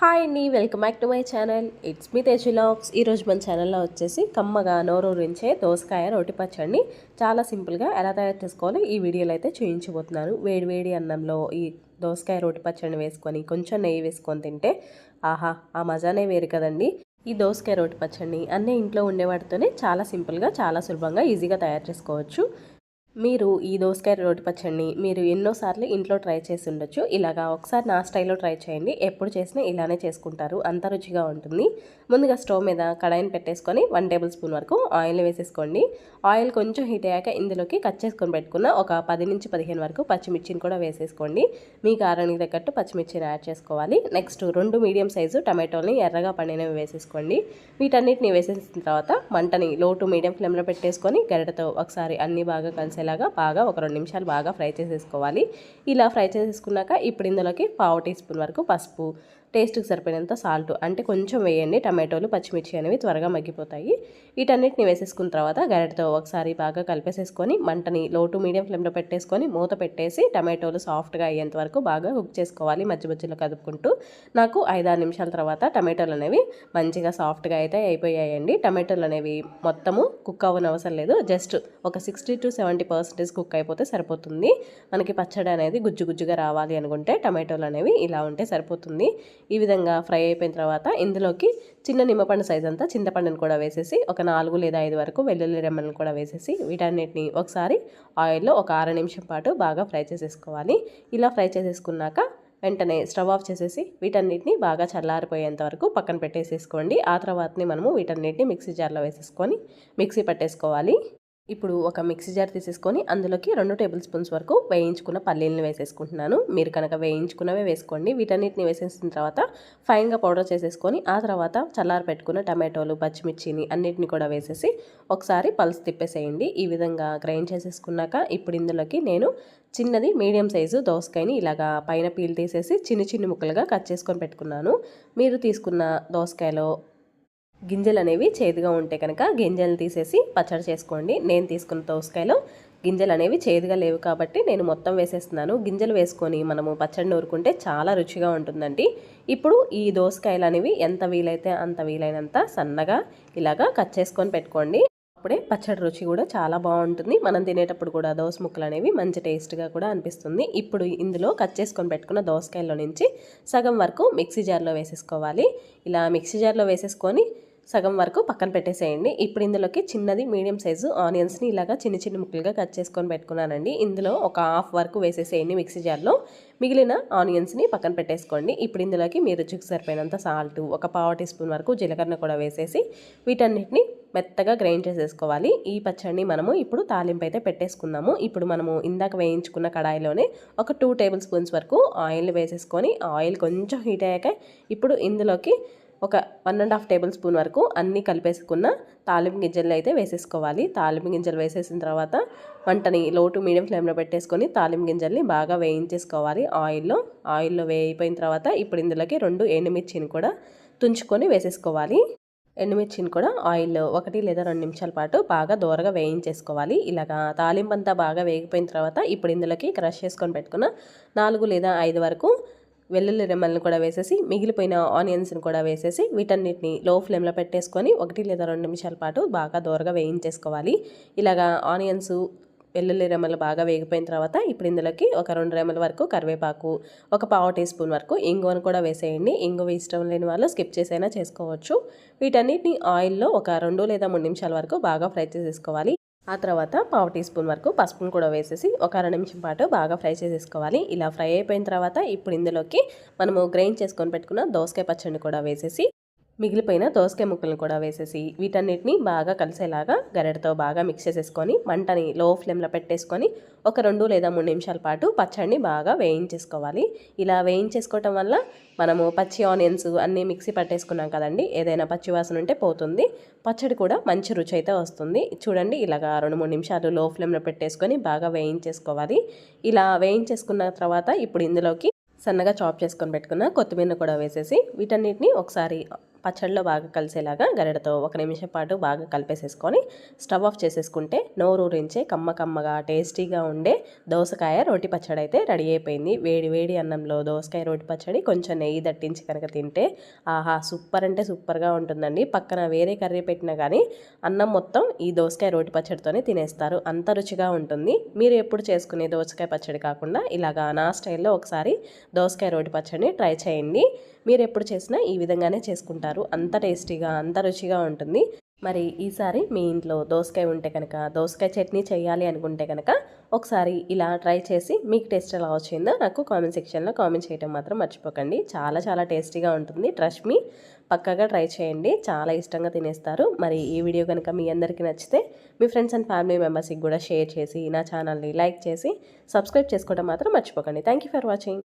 Hi అండి welcome back to my channel. It's me తేజులాక్స్ ఈరోజు మన ఛానల్లో వచ్చేసి కమ్మగా నోరూరించే దోసకాయ రోటి పచ్చడిని చాలా సింపుల్గా ఎలా తయారు చేసుకోవాలో ఈ వీడియోలో అయితే చూపించబోతున్నాను. వేడి వేడి అన్నంలో ఈ దోసకాయ రోటి పచ్చడిని వేసుకొని కొంచెం నెయ్యి వేసుకొని తింటే ఆహా ఆ మజానే వేరు కదండి. ఈ దోసకాయ రోటి పచ్చడిని అన్నీ ఇంట్లో ఉండే వాటితోనే చాలా సింపుల్గా చాలా సులభంగా ఈజీగా తయారు చేసుకోవచ్చు. మీరు ఈ దోసకాయ రోటి పచ్చడిని మీరు ఎన్నోసార్లు ఇంట్లో ట్రై చేసి ఉండొచ్చు. ఇలాగా ఒకసారి నా స్టైల్లో ట్రై చేయండి. ఎప్పుడు చేసినా ఇలానే చేసుకుంటారు. అంత రుచిగా ఉంటుంది. ముందుగా స్టవ్ మీద కడాయిని పెట్టేసుకొని వన్ టేబుల్ స్పూన్ వరకు ఆయిల్ వేసేసుకోండి. ఆయిల్ కొంచెం హీట్ అయ్యాక ఇందులోకి కట్ చేసుకొని పెట్టుకున్న ఒక పది నుంచి పదిహేను వరకు పచ్చిమిర్చిని కూడా వేసేసుకోండి. మీ కారానికి తగ్గట్టు పచ్చిమిర్చిని యాడ్ చేసుకోవాలి. నెక్స్ట్ రెండు మీడియం సైజు టమాటోని ఎర్రగా పండినవి వేసేసుకోండి. వీటన్నిటిని వేసేసిన తర్వాత మంటని లో టు మీడియం ఫ్లేమ్లో పెట్టేసుకొని గరిటతో ఒకసారి అన్ని బాగా కలిసేలాగా బాగా ఒక రెండు నిమిషాలు బాగా ఫ్రై చేసేసుకోవాలి. ఇలా ఫ్రై చేసేసుకున్నాక ఇప్పుడు ఇందులోకి పావు టీ స్పూన్ వరకు పసుపు టేస్ట్కి సరిపోయినంత సాల్ట్ అంటే కొంచెం వేయండి. టమాటోలు పచ్చిమిర్చి అనేవి త్వరగా మగ్గిపోతాయి. వీటన్నిటిని వేసేసుకున్న తర్వాత గరెటతో ఒకసారి బాగా కలిపేసేసుకొని మంటని లో టు మీడియం ఫ్లేమ్లో పెట్టేసుకొని మూత పెట్టేసి టమాటోలు సాఫ్ట్గా అయ్యేంత వరకు బాగా కుక్ చేసుకోవాలి. మధ్య మధ్యలో కదుపుకుంటూ నాకు ఐదారు నిమిషాల తర్వాత టమాటోలు అనేవి మంచిగా సాఫ్ట్గా అయితే అయిపోయాయండి. టమాటోలు అనేవి మొత్తము కుక్ అవ్వని అవసరం లేదు. జస్ట్ ఒక sixty to seventy percentage cook అయిపోతే సరిపోతుంది. మనకి పచ్చడి అనేది గుజ్జు గుజ్జుగా రావాలి అనుకుంటే టమాటోలు అనేవి ఇలా ఉంటే సరిపోతుంది. ఈ విధంగా ఫ్రై అయిపోయిన తర్వాత ఇందులోకి చిన్న నిమ్మపండు సైజ్ అంతా చింతపండుని కూడా వేసేసి ఒక నాలుగు లేదా ఐదు వరకు వెల్లుల్లి రెమ్మలను కూడా వేసేసి వీటన్నిటిని ఒకసారి ఆయిల్లో ఒక అర నిమిషం పాటు బాగా ఫ్రై చేసేసుకోవాలి. ఇలా ఫ్రై చేసేసుకున్నాక వెంటనే స్టవ్ ఆఫ్ చేసేసి వీటన్నిటిని బాగా చల్లారిపోయేంత వరకు పక్కన పెట్టేసేసుకోండి. ఆ తర్వాతని మనము వీటన్నిటిని మిక్సీ జార్లో వేసేసుకొని మిక్సీ పట్టేసుకోవాలి. ఇప్పుడు ఒక మిక్సీ జార్ తీసేసుకొని అందులోకి రెండు టేబుల్ స్పూన్స్ వరకు వేయించుకున్న పల్లీలను వేసేసుకుంటున్నాను. మీరు కనుక వేయించుకున్నవే వేసుకోండి. వీటన్నిటిని వేసేసిన తర్వాత ఫైన్గా పౌడర్ చేసేసుకొని ఆ తర్వాత చల్లారి పెట్టుకున్న టమాటోలు పచ్చిమిర్చిని అన్నిటిని కూడా వేసేసి ఒకసారి పల్స్ తిప్పేసేయండి. ఈ విధంగా గ్రైండ్ చేసేసుకున్నాక ఇప్పుడు ఇందులోకి నేను చిన్నది మీడియం సైజు దోసకాయని ఇలాగా పైన పీల్ తీసేసి చిన్న చిన్న ముక్కలుగా కట్ చేసుకొని పెట్టుకున్నాను. మీరు తీసుకున్న దోసకాయలో గింజలు అనేవి చేదుగా ఉంటే కనుక గింజలు తీసేసి పచ్చడి చేసుకోండి. నేను తీసుకున్న దోసకాయలో గింజలు అనేవి చేదుగా లేవు కాబట్టి నేను మొత్తం వేసేస్తున్నాను. గింజలు వేసుకొని మనము పచ్చడి నూరుకుంటే చాలా రుచిగా ఉంటుందండి. ఇప్పుడు ఈ దోసకాయలు అనేవి ఎంత వీలైతే అంత వీలైనంత సన్నగా ఇలాగా కట్ చేసుకొని పెట్టుకోండి. అప్పుడే పచ్చడి రుచి కూడా చాలా బాగుంటుంది. మనం తినేటప్పుడు కూడా దోస ముక్కలు అనేవి మంచి టేస్ట్గా కూడా అనిపిస్తుంది. ఇప్పుడు ఇందులో కట్ చేసుకొని పెట్టుకున్న దోసకాయల్లో నుంచి సగం వరకు మిక్సీ జార్లో వేసేసుకోవాలి. ఇలా మిక్సీ జార్లో వేసేసుకొని సగం వరకు పక్కన పెట్టేసేయండి. ఇప్పుడు ఇందులోకి చిన్నది మీడియం సైజు ఆనియన్స్ని ఇలాగా చిన్న చిన్న ముక్కలుగా కట్ చేసుకొని పెట్టుకున్నానండి. ఇందులో ఒక హాఫ్ వరకు వేసేసేయండి మిక్సీ జార్లో. మిగిలిన ఆనియన్స్ని పక్కన పెట్టేసుకోండి. ఇప్పుడు ఇందులోకి మీరు రుచికి సరిపోయినంత సాల్ట్ ఒక పావు టీ స్పూన్ వరకు జీలకర్ర కూడా వేసేసి వీటన్నిటిని మెత్తగా గ్రైండ్ చేసేసుకోవాలి. ఈ పచ్చడిని మనము ఇప్పుడు తాలింపు అయితే పెట్టేసుకుందాము. ఇప్పుడు మనము ఇందాక వేయించుకున్న కడాయిలోనే ఒక టూ టేబుల్ స్పూన్స్ వరకు ఆయిల్ వేసేసుకొని ఆయిల్ కొంచెం హీట్ అయ్యాక ఇప్పుడు ఇందులోకి ఒక one and half table spoon వరకు అన్నీ కలిపేసుకున్న తాలింపు గింజలు అయితే వేసేసుకోవాలి. తాలింపు గింజలు వేసేసిన తర్వాత వంటని లో టు మీడియం ఫ్లేమ్లో పెట్టేసుకొని తాలింపు గింజల్ని బాగా వేయించేసుకోవాలి ఆయిల్లో. ఆయిల్లో వేయిపోయిన తర్వాత ఇప్పుడు ఇందులోకి రెండు ఎండుమిర్చిని కూడా తుంచుకొని వేసేసుకోవాలి. ఎండుమిర్చిని కూడా ఆయిల్లో ఒకటి లేదా రెండు నిమిషాల పాటు బాగా దూరగా వేయించేసుకోవాలి. ఇలాగా తాలింపు అంతా బాగా వేగిపోయిన తర్వాత ఇప్పుడు ఇందులోకి క్రష్ చేసుకొని పెట్టుకున్న నాలుగు లేదా ఐదు వరకు వెల్లుల్లి రెమ్మల్ని కూడా వేసేసి మిగిలిపోయిన ఆనియన్స్ని కూడా వేసేసి వీటన్నిటిని లో ఫ్లేమ్లో పెట్టేసుకొని ఒకటి లేదా రెండు నిమిషాల పాటు బాగా దూరగా వేయించేసుకోవాలి. ఇలాగా ఆనియన్స్ వెల్లుల్లి రెమ్మలు బాగా వేగిపోయిన తర్వాత ఇప్పుడు ఇందులోకి ఒక రెండు రెమ్మల వరకు కరివేపాకు ఒక పావు టీ స్పూన్ వరకు ఇంగువను కూడా వేసేయండి. ఇంగువ ఇష్టం లేని వాళ్ళు స్కిప్ చేసైనా చేసుకోవచ్చు. వీటన్నిటిని ఆయిల్లో ఒక రెండు లేదా మూడు నిమిషాల వరకు బాగా ఫ్రై చేసేసుకోవాలి. ఆ తర్వాత పావు టీ స్పూన్ వరకు పసుపును కూడా వేసేసి ఒక అర నిమిషం పాటు బాగా ఫ్రై చేసేసుకోవాలి. ఇలా ఫ్రై అయిపోయిన తర్వాత ఇప్పుడు ఇందులోకి మనము గ్రైండ్ చేసుకొని పెట్టుకున్న దోసకాయ పచ్చడిని కూడా వేసేసి మిగిలిపోయిన దోసకాయ ముక్కలను కూడా వేసేసి వీటన్నిటిని బాగా కలిసేలాగా గరెడతో బాగా మిక్స్ చేసేసుకొని మంటని లో ఫ్లేమ్లో పెట్టేసుకొని ఒక రెండు లేదా మూడు నిమిషాల పాటు పచ్చడిని బాగా వేయించేసుకోవాలి. ఇలా వేయించేసుకోవటం వల్ల మనము పచ్చి ఆనియన్స్ అన్నీ మిక్సీ పట్టేసుకున్నాం కదండి ఏదైనా పచ్చి వాసన ఉంటే పోతుంది. పచ్చడి కూడా మంచి రుచి అయితే వస్తుంది. చూడండి ఇలాగా రెండు మూడు నిమిషాలు లో ఫ్లేమ్లో పెట్టేసుకొని బాగా వేయించేసుకోవాలి. ఇలా వేయించేసుకున్న తర్వాత ఇప్పుడు ఇందులోకి సన్నగా చాప్ చేసుకొని పెట్టుకున్న కొత్తిమీర కూడా వేసేసి వీటన్నిటిని ఒకసారి పచ్చడిలో బాగా కలిసేలాగా గరిడతో ఒక నిమిషం పాటు బాగా కలిపేసేసుకొని స్టవ్ ఆఫ్ చేసేసుకుంటే నోరూరించే కమ్మ కమ్మగా టేస్టీగా ఉండే దోసకాయ రోటి పచ్చడి అయితే రెడీ అయిపోయింది. వేడి వేడి అన్నంలో దోసకాయ రోటి పచ్చడి కొంచెం నెయ్యి దట్టించి కనుక తింటే ఆహా సూపర్ అంటే సూపర్గా ఉంటుందండి. పక్కన వేరే కర్రీ పెట్టినా కానీ అన్నం మొత్తం ఈ దోసకాయ రోటి పచ్చడితోనే తినేస్తారు. అంత రుచిగా ఉంటుంది. మీరు ఎప్పుడు చేసుకునే దోసకాయ పచ్చడి కాకుండా ఇలాగా నా స్టైల్లో ఒకసారి దోసకాయ రోటి పచ్చడిని ట్రై చేయండి. మీరు ఎప్పుడు చేసినా ఈ విధంగానే చేసుకుంటారు. అంత టేస్టీగా అంత రుచిగా ఉంటుంది. మరి ఈసారి మీ ఇంట్లో దోసకాయ ఉంటే కనుక దోసకాయ చట్నీ చేయాలి అనుకుంటే కనుక ఒకసారి ఇలా ట్రై చేసి మీకు టేస్ట్ ఎలా వచ్చిందో నాకు కామెంట్ సెక్షన్లో కామెంట్ చేయడం మాత్రం మర్చిపోకండి. చాలా చాలా టేస్టీగా ఉంటుంది. Trust me. పక్కగా ట్రై చేయండి. చాలా ఇష్టంగా తినేస్తారు. మరి ఈ వీడియో కనుక మీ అందరికీ నచ్చితే మీ ఫ్రెండ్స్ అండ్ ఫ్యామిలీ మెంబర్స్కి కూడా షేర్ చేసి నా ఛానల్ని లైక్ చేసి సబ్స్క్రైబ్ చేసుకోవడం మాత్రం మర్చిపోకండి. Thank for watching.